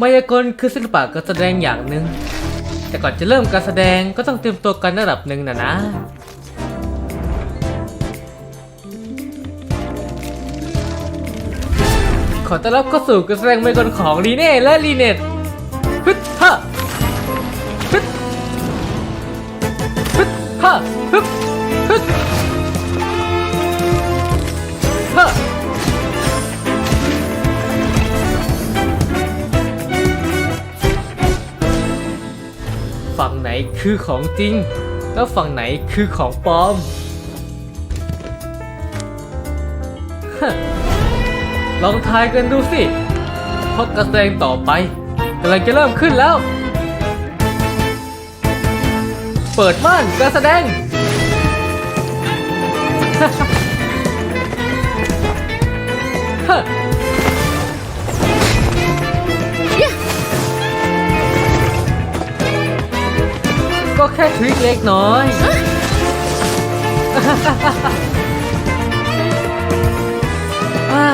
มายากลคือศิลปะการแสดงอย่างหนึ่ง แต่ก่อนจะเริ่มการแสดงก็ต้องเตรียมตัวกันระดับหนึ่งนะนะ ขอต้อนรับเข้าสู่การแสดงมายากลของลีเน่และลีเน็ตฮึดฮะฮึดฮึดฮะฮึดฮึด ฝั่งไหนคือของจริง แล้วฝั่งไหนคือของปลอมลองทายกันดูสิ เพราะการแสดงต่อไปกำลังจะเริ่มขึ้นแล้ว เปิดม่านการแสดง ฮะ ก็แค่ทริคเล็กน้อยอ่า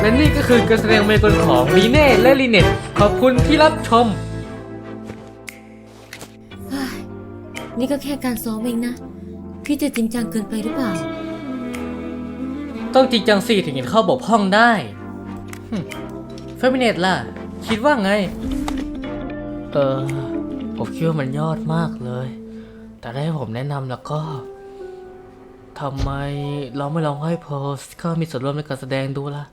และนี่ก็คือการแสดงเมกลของลีเน่และลีเน็ต ขอบคุณที่รับชมเฮ้ยนี่ก็แค่การซ้อมเองนะ พี่จะจริงจังเกินไปหรือเปล่า ต้องจริงจังสิถึงเห็นข้อบกพร่องได้เฟมิเนตล่ะ คิดว่าไง เออ ผมคิดว่ามันยอดมากเลย แต่ถ้าให้ผมแนะนำแล้วก็ทำไมเราไม่ลองให้เพอร์สเข้ามีส่วนร่วมในการแสดงดูล่ะ